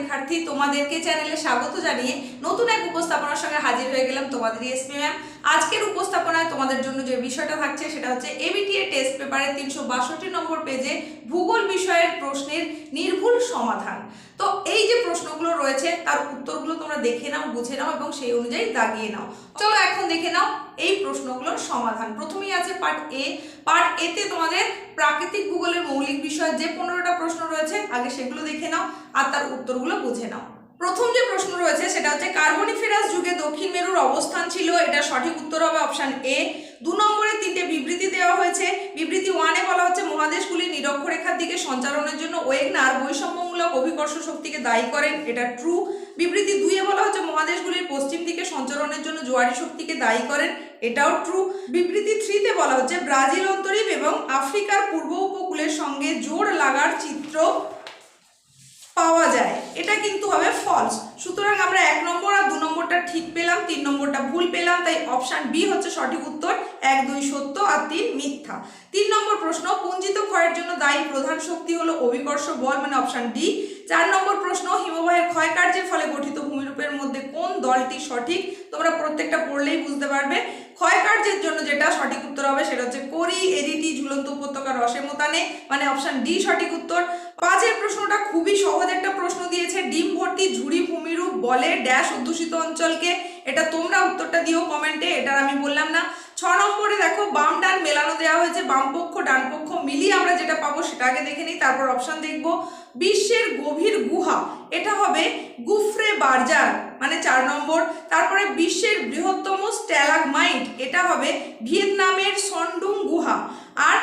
পরীক্ষার্থী তোমাদেরকে চ্যানেলে স্বাগত জানিয়ে নতুন এক উপস্থাপনার সঙ্গে হাজির হয়ে গেলাম তোমাদের এসপি ম্যাম আজকের উপস্থাপনায় তোমাদের জন্য যে বিষয়টা থাকছে সেটা হচ্ছে এবিটিএ টেস্ট পেপারের তিনশো বাষট্টি নম্বর পেজে ভূগোল বিষয়ের প্রশ্নের নির্ভুল সমাধান। তো এই যে প্রশ্নগুলো রয়েছে, তার উত্তরগুলো তোমরা দেখে নাও, বুঝে নাও এবং সেই অনুযায়ী দাগিয়ে নাও। চলো এখন দেখে নাও এই প্রশ্নগুলোর সমাধান। প্রথমেই আছে পার্ট এ পার্ট এতে তোমাদের প্রাকৃতিক ভূগোলের মৌলিক বিষয় যে পনেরোটা প্রশ্ন রয়েছে, আগে সেগুলো দেখে নাও আর তার উত্তরগুলো বুঝে নাও। প্রথম যে প্রশ্ন রয়েছে, সেটা হচ্ছে কার্বনিফেরাস যুগে দক্ষিণ মেরুর অবস্থান ছিল। এটা সঠিক উত্তর হবে অপশন এ দু নম্বরে তিনটে বিবৃতি দেওয়া হয়েছে। বিবৃতি ওয়ানে বলা হচ্ছে, মহাদেশগুলি নিরক্ষরেখার দিকে সঞ্চালনের জন্য ওয়েগনার বৈষম্যমূলক অভিকর্ষ শক্তিকে দায়ী করেন, এটা ট্রু বিবৃতি দুইয়ে বলা হচ্ছে মহাদেশগুলির পশ্চিম দিকে সঞ্চরণের জন্য জোয়ারি শক্তিকে দায়ী করেন, এটাও ট্রু বিবৃতি থ্রিতে বলা হচ্ছে ব্রাজিল অন্তরীপ এবং আফ্রিকার পূর্ব উপকূলের সঙ্গে জোর লাগার চিত্র পাওয়া যায়। এটা কিন্তু হবে ফলস সুতরাং আমরা এক নম্বর আর দু নম্বরটা ঠিক পেলাম, তিন নম্বরটা ভুল পেলাম, তাই অপশান বি হচ্ছে সঠিক উত্তর, এক, দুই, সত্য আর তিন মিথ্যা। তিন নম্বর প্রশ্ন, পুঞ্জিত ক্ষয়ের জন্য দায়ী প্রধান শক্তি হলো অভিকর্ষ বল মানে অপশান ডি চার নম্বর প্রশ্ন, হিমবাহের ক্ষয়কার্যের ফলে গঠিত ভূমিরূপের মধ্যে কোন দলটি সঠিক? তোমরা প্রত্যেকটা পড়লেই বুঝতে পারবে। ক্ষয়কার্যের জন্য যেটা সঠিক উত্তর হবে সেটা হচ্ছে করি, এডিটি, ঝুলন্ত উপত্যকা রসে মোতানে মানে অপশান ডি সঠিক উত্তর। পাঁচের প্রশ্নটা খুবই সহজ একটা প্রশ্ন দিয়েছে, ডিম ভর্তি ঝুড়ি ভূমিরূপ বলে ড্যাশ অধ্যুষিত অঞ্চলকে। এটা তোমরা উত্তরটা দিও কমেন্টে এটার আমি বললাম না। ছ নম্বরে দেখো, বাম ডান মেলানো দেওয়া হয়েছে বাম পক্ষ ডান পক্ষ মিলিয়ে আমরা যেটা পাবো সেটা আগে দেখে নিই, তারপর অপশন দেখব। বিশ্বের গভীর গুহা। এটা হবে গুফরে বার্জার মানে চার নম্বর। তারপরে বিশ্বের বৃহত্তম স্ট্যালাগমাইট, এটা হবে ভিয়েতনামের সন্ডুং গুহা। আর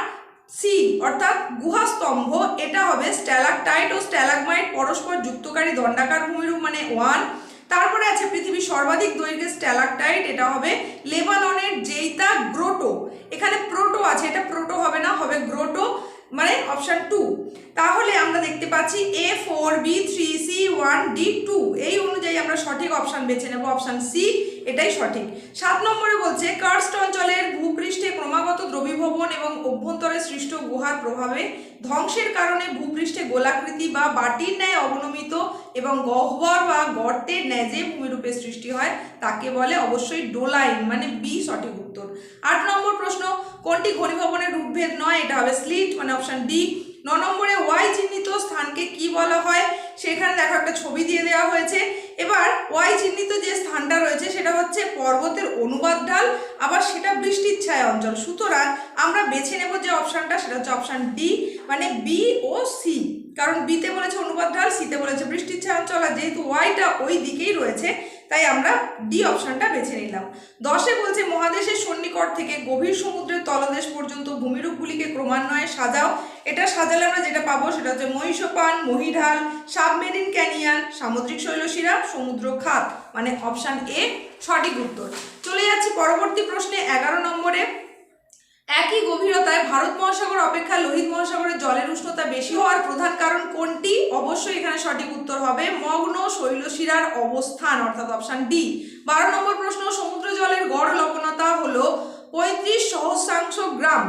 সি, অর্থাৎ গুহাস্তম্ভ, এটা হবে স্ট্যালাকটাইট ও স্ট্যালাগমাইট পরস্পর যুক্তকারী দণ্ডাকার ভূমিরূপ মানে ওয়ান। তারপরে আছে পৃথিবীর সর্বাধিক দৈর্ঘ্যের স্ট্যালাকটাইট এটা হবে লেবাননের জেইতা গ্রোটো। এখানে প্রোটো আছে, এটা প্রোটো হবে না, হবে গ্রোটো। মানে অপশান টু তাহলে আমরা দেখতে পাচ্ছি A four B three C one D two এই অনুযায়ী আমরা সঠিক অপশান বেছে নেব অপশান সি এটাই সঠিক। সাত নম্বরে বলছে, কার্স্ট অঞ্চলের ভূপৃষ্ঠে ক্রমাগত দ্রবীভবন এবং অভ্যন্তরে সৃষ্ট গুহার প্রভাবে ধ্বংসের কারণে ভূপৃষ্ঠে গোলাকৃতি বা বাটির ন্যায় অবনমিত এবং গহ্বর বা গর্তের ন্যায় যে ভূমিরূপে সৃষ্টি হয়, তাকে বলে অবশ্যই ডোলাইন মানে বি সঠিক উত্তর। আট নম্বর প্রশ্ন, কোনটি ঘনীভবনের রূপভেদ নয়? এটা হবে স্লিট মানে অপশন ডি। ন নম্বরে, ওয়াই চিহ্নিত স্থানকে কি বলা হয়? সেখানে দেখো একটা ছবি দিয়ে দেওয়া হয়েছে। এবার ওয়াই চিহ্নিত যে স্থানটা রয়েছে সেটা হচ্ছে পর্বতের অনুবাদ ঢাল, আবার সেটা বৃষ্টির ছায়া অঞ্চল। সুতরাং আমরা বেছে নেব যে অপশানটা, সেটা হচ্ছে অপশান ডি মানে বি ও সি। কারণ বিতে বলেছে অনুবাদ ঢাল, সিতে বলেছে বৃষ্টির ছায়া অঞ্চল, আর যেহেতু ওয়াইটা ওই দিকেই রয়েছে তাই আমরা ডি অপশনটা বেছে নিলাম। দশে বলছে, মহাদেশের সন্নিকট থেকে গভীর সমুদ্রের তলদেশ পর্যন্ত ভূমিরূপগুলিকে ক্রমান্বয়ে সাজাও। এটা সাজালে আমরা যেটা পাবো, সেটা হচ্ছে মহিষপান, মহিঢাল, সাবমেরিন ক্যানিয়ান, সামুদ্রিক শৈলশিরা, সমুদ্র খাত মানে অপশান এ সঠিক উত্তর। চলে যাচ্ছি পরবর্তী প্রশ্নে, এগারো নম্বরে। একই গভীরতায় ভারত মহাসাগর অপেক্ষা লোহিত মহাসাগরের জলের উষ্ণতা বেশি হওয়ার প্রধান কারণ কোনটি? অবশ্যই এখানে সঠিক উত্তর হবে মগ্ন শৈলশিরার অবস্থান, অর্থাৎ অপশান ডি। বারো নম্বর প্রশ্ন, সমুদ্র জলের গড় লবণতা হলো পঁয়ত্রিশ সহস্রাংশ গ্রাম।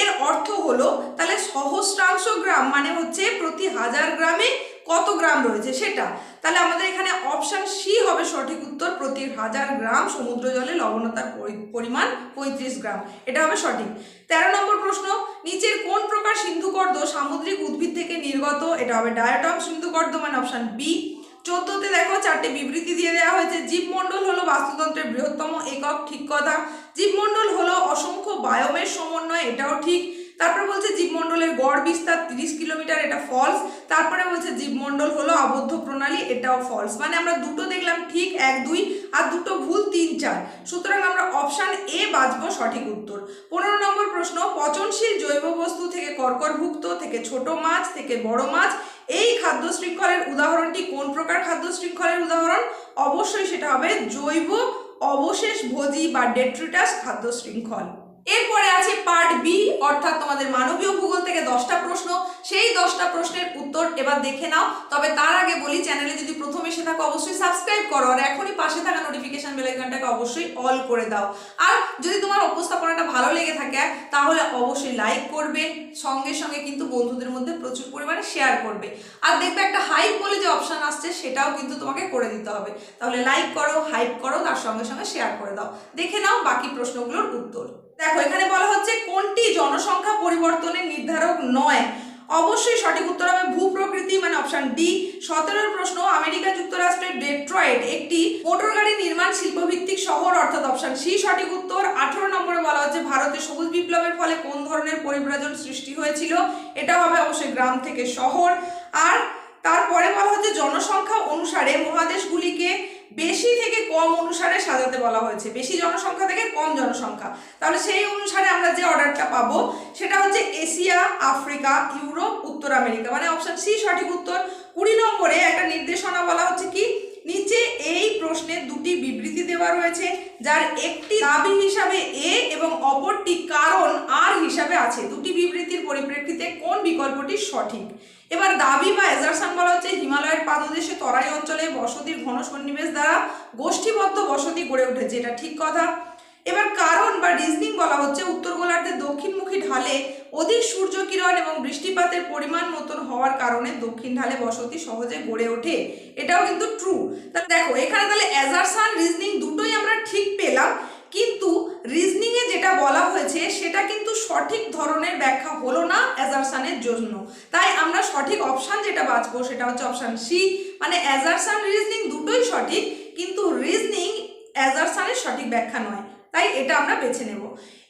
এর অর্থ হলো তাহলে সহস্রাংশ গ্রাম মানে হচ্ছে প্রতি হাজার গ্রামে কত গ্রাম রয়েছে সেটা? তাহলে আমাদের এখানে অপশান সি হবে সঠিক উত্তর। প্রতি হাজার গ্রাম সমুদ্র জলে লবণতার পরি- পরিমাণ পঁয়ত্রিশ গ্রাম। এটা হবে সঠিক। তেরো নম্বর প্রশ্ন, নিচের কোন প্রকার সিন্ধুকর্দ সামুদ্রিক উদ্ভিদ থেকে নির্গত? এটা হবে ডায়াটম সিন্ধুকর্দ মানে অপশান বি চোদ্দতে দেখো, চারটে বিবৃতি দিয়ে দেওয়া হয়েছে। জীবমণ্ডল হলো বাস্তুতন্ত্রের বৃহত্তম একক ঠিক কথা। জীবমণ্ডল হলো অসংখ্য বায়োমের সমন্বয়, এটাও ঠিক। তারপর বলছে জীবমণ্ডলের গড় বিস্তার তিরিশ কিলোমিটার, এটা ফলস তারপরে বলছে জীবমণ্ডল হলো আবদ্ধ প্রণালী, এটাও ফলস মানে আমরা দুটো দেখলাম ঠিক এক, দুই, আর দুটো ভুল তিন, চার। সুতরাং আমরা অপশান এ বাঁচবো সঠিক উত্তর। পনেরো নম্বর প্রশ্ন, পচনশীল জৈব বস্তু থেকে কর্করভুক্ত, থেকে ছোট মাছ, থেকে বড় মাছ, এই খাদ্য শৃঙ্খলের উদাহরণটি কোন প্রকার খাদ্য শৃঙ্খলের উদাহরণ? অবশ্যই সেটা হবে জৈব অবশেষ ভোজি বা ডেট্রিটাস খাদ্য শৃঙ্খল। এরপরে আছে পার্ট বি অর্থাৎ তোমাদের মানবীয় ভূগোল থেকে দশটা প্রশ্ন। সেই দশটা প্রশ্নের উত্তর এবার দেখে নাও। তবে তার আগে বলি চ্যানেলে যদি প্রথম এসে থাকো, অবশ্যই সাবস্ক্রাইব করো। আর এখনই পাশে থাকা নোটিফিকেশন বেল আইকনটাকে অবশ্যই অল করে দাও। আর যদি তোমার উপস্থাপনাটা ভালো লেগে থাকে, তাহলে অবশ্যই লাইক করবে। সঙ্গে সঙ্গে কিন্তু বন্ধুদের মধ্যে প্রচুর পরিমাণে শেয়ার করবে। আর দেখবে একটা হাইপ বলে যে অপশান আসছে, সেটাও কিন্তু তোমাকে করে দিতে হবে। তাহলে লাইক করো হাইপ করো তার সঙ্গে সঙ্গে শেয়ার করে দাও। দেখে নাও বাকি প্রশ্নগুলোর উত্তর। দেখো, এখানে বলা হচ্ছে কোনটি জনসংখ্যা পরিবর্তনের নির্ধারক নয়? অবশ্যই সঠিক উত্তর হবে ভূপ্রকৃতি মানে অপশন ডি সতেরোর প্রশ্ন, আমেরিকা যুক্তরাষ্ট্রের ডেট্রয়েড একটি মোটর গাড়ি নির্মাণ শিল্পভিত্তিক শহর, অর্থাৎ অপশন সি সঠিক উত্তর। আঠারো নম্বরে বলা হচ্ছে ভারতে সবুজ বিপ্লবের ফলে কোন ধরনের পরিব্রাজন সৃষ্টি হয়েছিল? এটা হবে অবশ্যই গ্রাম থেকে শহর। আর তারপরে বলা হচ্ছে জনসংখ্যা অনুসারে মহাদেশগুলিকে বেশি থেকে কম অনুসারে সাজাতে বলা হয়েছে। বেশি জনসংখ্যা থেকে কম জনসংখ্যা। তাহলে সেই অনুসারে আমরা যে অর্ডারটা পাবো, সেটা হচ্ছে এশিয়া, আফ্রিকা, ইউরোপ, উত্তর আমেরিকা। মানে অপশন সি সঠিক উত্তর। কুড়ি নম্বরে একটা নির্দেশনা বলা হচ্ছে কি? নিচে এই প্রশ্নের দুটি বিবৃতি দেওয়া রয়েছে, যার একটি দাবি হিসাবে এ এবং অপরটি কারণ আর হিসাবে আছে। দুটি বিবৃতির পরিপ্রেক্ষিতে কোন বিকল্পটি সঠিক? এবার দাবি বা এজারসান বলা হচ্ছে, হিমালয়ের পাদদেশে তরাই অঞ্চলে বসতির ঘন সন্নিবেশ দ্বারা গোষ্ঠীবদ্ধ বসতি গড়ে উঠেছে, এটা ঠিক কথা। এবার কারণ বা রিজনিং বলা হচ্ছে, উত্তর গোলার্ধের দক্ষিণমুখী ঢালে অধিক সূর্য কিরণ এবং বৃষ্টিপাতের পরিমাণ মতন হওয়ার কারণে দক্ষিণ ঢালে বসতি সহজে গড়ে ওঠে। এটাও কিন্তু ট্রু দেখো, এখানে তাহলে অ্যাজারসান রিজনিং দুটোই আমরা ঠিক পেলাম। কিন্তু রিজনিংয়ে যেটা বলা হয়েছে, সেটা কিন্তু সঠিক ধরনের ব্যাখ্যা হলো না অ্যাজারসানের জন্য। তাই আমরা সঠিক অপশান যেটা বাঁচবো সেটা হচ্ছে অপশান সি মানে অ্যাজারসান রিজনিং দুটোই সঠিক, কিন্তু রিজনিং অ্যাজারসানের সঠিক ব্যাখ্যা নয়। তাই এটা আমরা বেছে নেব।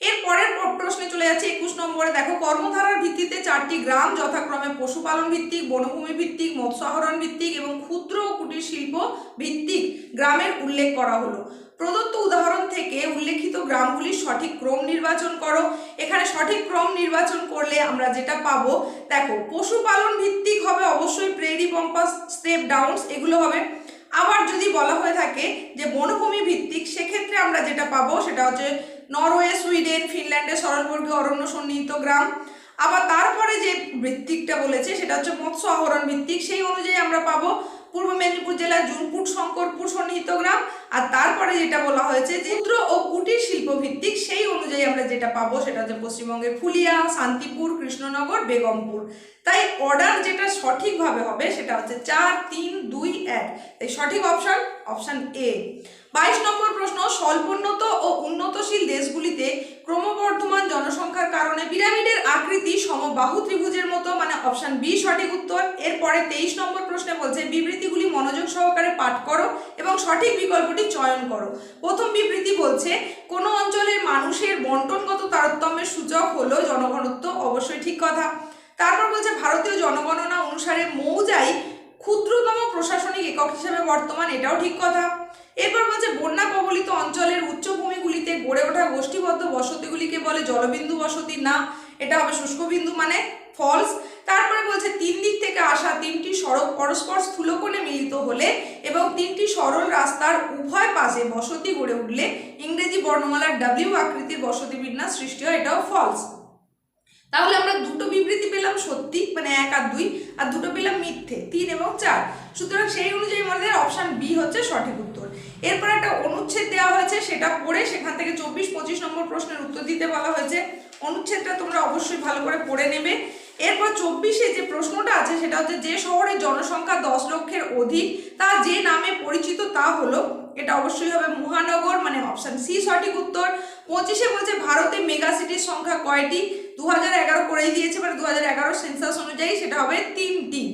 এর পরের প্রশ্নে চলে যাচ্ছে একুশ নম্বরে। দেখো, কর্মধারার ভিত্তিতে চারটি গ্রাম, যথাক্রমে পশুপালন ভিত্তিক, বনভূমি ভিত্তিক, মৎস্যাহরণ ভিত্তিক এবং ক্ষুদ্র ও কুটির শিল্প ভিত্তিক গ্রামের উল্লেখ করা হলো। প্রদত্ত উদাহরণ থেকে উল্লেখিত গ্রামগুলির সঠিক ক্রম নির্বাচন করো। এখানে সঠিক ক্রম নির্বাচন করলে আমরা যেটা পাবো, দেখো, পশুপালন ভিত্তিক হবে অবশ্যই প্রেরি পম্পাস, স্টেপ ডাউনস, এগুলো হবে। আবার যদি বলা হয়ে থাকে যে বনভূমি ভিত্তিক, সেক্ষেত্রে আমরা যেটা পাবো সেটা হচ্ছে নরওয়ে, সুইডেন ফিনল্যান্ডের সরলবর্গীয় অরণ্য সন্নিহিত গ্রাম। আবার তারপরে যে ভিত্তিকটা বলেছে, সেটা হচ্ছে মৎস্য আহরণ ভিত্তিক সেই অনুযায়ী আমরা পাবো পূর্ব মেদিনীপুর জেলার জুনপুট শঙ্করপুর সন্নিহিত গ্রাম। আর তারপরে যেটা বলা হয়েছে ক্ষুদ্র ও কুটির শিল্প ভিত্তিক, সেই অনুযায়ী আমরা যেটা পাবো সেটা হচ্ছে পশ্চিমবঙ্গের ফুলিয়া, শান্তিপুর, কৃষ্ণনগর, বেগমপুর। তাই অর্ডার যেটা সঠিকভাবে হবে সেটা হচ্ছে চার, তিন, দুই, এক। এই সঠিক অপশন অপশন এ বাইশ নম্বর প্রশ্ন, স্বল্পোন্নত ও উন্নতশীল দেশগুলিতে ক্রমবর্ধমান জনসংখ্যার কারণে পিরামিডের আকৃতি সমবাহু ত্রিভুজের মতো মানে অপশান বি সঠিক উত্তর। এরপরে তেইশ নম্বর প্রশ্নে বলছে, বিবৃতিগুলি মনোযোগ সহকারে পাঠ করো এবং সঠিক বিকল্পটি চয়ন করো। প্রথম বিবৃতি বলছে, কোনো অঞ্চলের মানুষের বন্টনগত তারতম্যের সূচক হলো জনঘনত্ব। অবশ্যই ঠিক কথা। তারপর বলছে, ভারতীয় জনগণনা অনুসারে মৌজাই ক্ষুদ্রতম প্রশাসনিক একক হিসেবে বর্তমান। এটাও ঠিক কথা। এরপর বলছে, বন্যা কবলিত অঞ্চলের উচ্চভূমিগুলিতে গড়ে ওঠা গোষ্ঠীবদ্ধ বসতিগুলিকে বলে জলবিন্দু বসতি না। এটা হবে শুষ্ক বিন্দু মানে ফলস তারপরে বলছে, তিন দিক থেকে আসা তিনটি সড়ক পরস্পর স্থূলকোণে মিলিত হলে এবং তিনটি সরল রাস্তার উভয় পাশে বসতি গড়ে উঠলে ইংরেজি বর্ণমালার ডাব্লিউ আকৃতির বসতি বিন্যাস সৃষ্টি হয়, এটাও ফলস তাহলে আমরা দুটো বিবৃতি পেলাম সত্যি মানে এক আর দুই, আর দুটো পেলাম মিথ্যে, তিন এবং চার। সুতরাং সেই অনুযায়ী আমাদের অপশান বি হচ্ছে সঠিক উত্তর। এরপর একটা অনুচ্ছেদ দেওয়া হয়েছে, সেটা পড়ে সেখান থেকে চব্বিশ, পঁচিশ নম্বর প্রশ্নের উত্তর দিতে বলা হয়েছে। অনুচ্ছেদটা তোমরা অবশ্যই ভালো করে পড়ে নেবে। এরপর চব্বিশে যে প্রশ্নটা আছে, সেটা হচ্ছে যে শহরের জনসংখ্যা দশ লক্ষের অধিক, তা যে নামে পরিচিত তা হলো, এটা অবশ্যই হবে মহানগর মানে অপশন সি সঠিক উত্তর। পঁচিশে বলছে ভারতে মেগা সিটির সংখ্যা কয়টি? দু হাজার এগারো করেই দিয়েছে মানে দু হাজার এগারো সেন্সাস অনুযায়ী সেটা হবে তিনটি।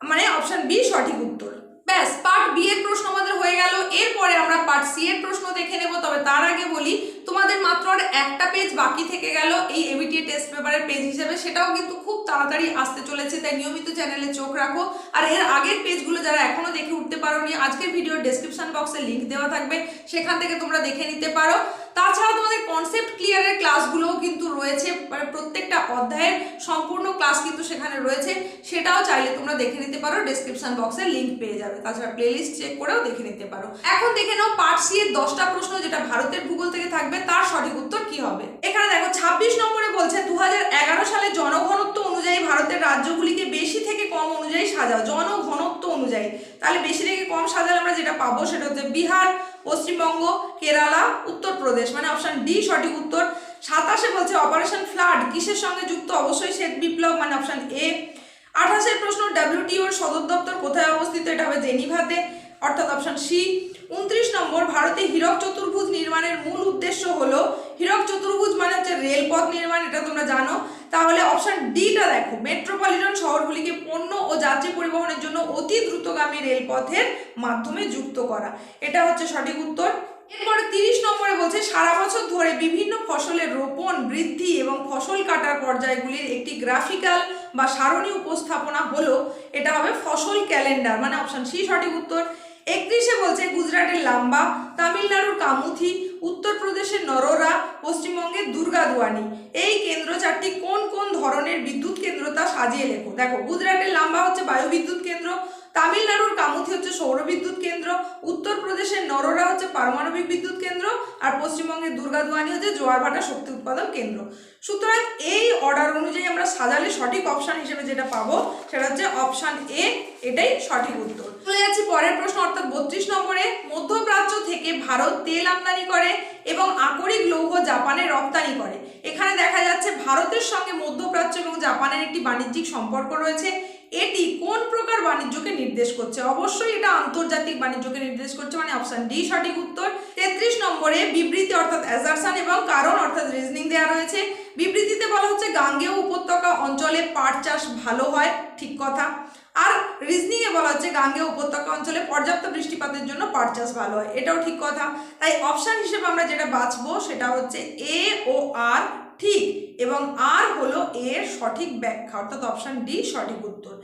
মানে অপশন বি সঠিক উত্তর। ব্যাস পার্ট বি এর প্রশ্ন আমাদের হয়ে গেল। এরপরে আমরা পার্ট সি এর প্রশ্ন দেখে নেব, তবে তার আগে বলি, তোমাদের মাত্র আর একটা পেজ বাকি থেকে গেল এই এবিটিএ টেস্ট পেপারের পেজ হিসেবে। সেটাও কিন্তু খুব তাড়াতাড়ি আসতে চলেছে, তাই নিয়মিত চ্যানেলে চোখ রাখো। আর এর আগের পেজগুলো যারা এখনও দেখে উঠতে পারোনি, আজকের ভিডিওর ডেসক্রিপশন বক্সে লিংক দেওয়া থাকবে। সেখান থেকে তোমরা দেখে নিতে পারো। তাছাড়া তোমাদের কনসেপ্ট ক্লিয়ারের ক্লাসগুলোও কিন্তু রয়েছে মানে প্রত্যেকটা অধ্যায়ের সম্পূর্ণ ক্লাস কিন্তু সেখানে রয়েছে, সেটাও চাইলে তোমরা দেখে নিতে পারো ডেসক্রিপশন বক্সে লিংক পেয়ে যাবে, তাছাড়া প্লেলিস্ট চেক করেও দেখে নিতে পারো। এখন দেখে নাও পার্ট সি এর দশটা প্রশ্ন যেটা ভারতের ভূগোল থেকে থাকবে, তার সঠিক উত্তর কি হবে? এখানে দেখো, ছাব্বিশ নম্বরে বলছে দু হাজার এগারো সালে জনঘনত্ব অনুযায়ী ভারতের রাজ্যগুলিকে বেশি থেকে কম অনুযায়ী সাজাও, জনঘনত্ব অনুযায়ী। তাহলে বেশি থেকে কম সাজালে আমরা যেটা পাবো, সেটা হচ্ছে বিহার পশ্চিমবঙ্গ, কেরালা, উত্তরপ্রদেশ। মানে অপশান ডি সঠিক উত্তর। সাতাশে বলছে অপারেশন ফ্লাড কিসের সঙ্গে যুক্ত? অবশ্যই শ্বেত বিপ্লব মানে অপশান এ আঠাশের প্রশ্ন ডাব্লিউটিওর সদর দপ্তর কোথায় অবস্থিত? এটা হবে জেনিভাতে, অর্থাৎ অপশান সি উনত্রিশ নম্বর, ভারতে হীরক চতুর্ভুজ নির্মাণের মূল উদ্দেশ্য হলো হীরক চতুর্ভুজ মানে হচ্ছে রেলপথ নির্মাণ, এটা তোমরা জানো। তাহলে অপশন ডিটা দেখো। মেট্রোপলিটন শহরগুলিকে পণ্য ও যাত্রী পরিবহনের জন্য অতি দ্রুতগামী রেলপথের মাধ্যমে যুক্ত করা। এটা হচ্ছে সঠিক উত্তর। এরপরে তিরিশ নম্বরে বলছে, সারা বছর ধরে বিভিন্ন ফসলের রোপণ বৃদ্ধি এবং ফসল কাটার পর্যায়গুলির একটি গ্রাফিক্যাল বা সারণী উপস্থাপনা হলো এটা হবে ফসল ক্যালেন্ডার মানে অপশন সি সঠিক উত্তর। একত্রিশে বলছে গুজরাটের লাম্বা, তামিলনাড়ুর কামুথি, উত্তরপ্রদেশের নররা, পশ্চিমবঙ্গের দুর্গাদুয়ানি। এই কেন্দ্র চারটি কোন কোন ধরনের বিদ্যুৎ কেন্দ্র তা সাজিয়ে লেখো। দেখো, গুজরাটের লাম্বা হচ্ছে বায়ু বিদ্যুৎ কেন্দ্র তামিলনাড়ুর কামুথি হচ্ছে সৌর বিদ্যুৎ কেন্দ্র উত্তরপ্রদেশের নরোরা হচ্ছে পারমাণবিক বিদ্যুৎ কেন্দ্র, আর পশ্চিমবঙ্গের দুর্গাদুয়ানি হচ্ছে জোয়ার ভাটা শক্তি উৎপাদন কেন্দ্র। সুতরাং এই অর্ডার অনুযায়ী আমরা সাজালে সঠিক অপশন হিসেবে যেটা পাবো, সেটা হচ্ছে অপশান এ এটাই সঠিক উত্তর। চলে যাচ্ছি পরের প্রশ্ন, অর্থাৎ বত্রিশ নম্বরে। মধ্যপ্রাচ্য থেকে ভারত তেল আমদানি করে এবং আকরিক লৌহ জাপানে রপ্তানি করে। এখানে দেখা যাচ্ছে ভারতের সঙ্গে মধ্যপ্রাচ্য এবং জাপানের একটি বাণিজ্যিক সম্পর্ক রয়েছে। এটি কোন প্রকার বাণিজ্যকে নির্দেশ করছে? অবশ্যই এটা আন্তর্জাতিক বাণিজ্যকে নির্দেশ করছে মানে অপশন ডি সঠিক উত্তর। তেত্রিশ নম্বরে বিবৃতি অর্থাৎ অ্যাজারশন এবং কারণ অর্থাৎ রিজনিং দেওয়া রয়েছে। বিবৃতিতে বলা হচ্ছে, গাঙ্গেয় উপত্যকা অঞ্চলে পাট চাষ ভালো হয়, ঠিক কথা। আর রিজনিংয়ে বলা হচ্ছে, গাঙ্গেয় উপত্যকা অঞ্চলে পর্যাপ্ত বৃষ্টিপাতের জন্য পাট চাষ ভালো হয়। এটাও ঠিক কথা। তাই অপশান হিসেবে আমরা যেটা বাছবো সেটা হচ্ছে এ ও আর ঠিক, এবং আর হলো এর সঠিক ব্যাখ্যা, অর্থাৎ অপশান ডি সঠিক উত্তর।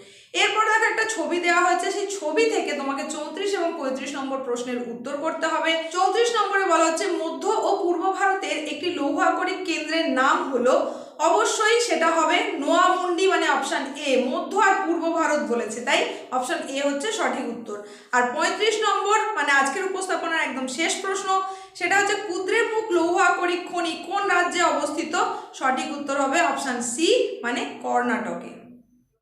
এরপর দেখো, একটা ছবি দেওয়া হয়েছে, সেই ছবি থেকে তোমাকে চৌত্রিশ এবং পঁয়ত্রিশ নম্বর প্রশ্নের উত্তর করতে হবে। চৌত্রিশ নম্বরে বলা হচ্ছে, মধ্য ও পূর্ব ভারতের একটি লৌহ আকরিক কেন্দ্রের নাম হলো অবশ্যই সেটা হবে নোয়ামুন্ডি মানে অপশান এ মধ্য আর পূর্ব ভারত বলেছে, তাই অপশান এ হচ্ছে সঠিক উত্তর। আর পঁয়ত্রিশ নম্বর মানে আজকের উপস্থাপনার একদম শেষ প্রশ্ন, সেটা হচ্ছে কুদ্রে মুখ লৌহ আকরিক খনি কোন রাজ্যে অবস্থিত? সঠিক উত্তর হবে অপশান সি মানে কর্ণাটকে।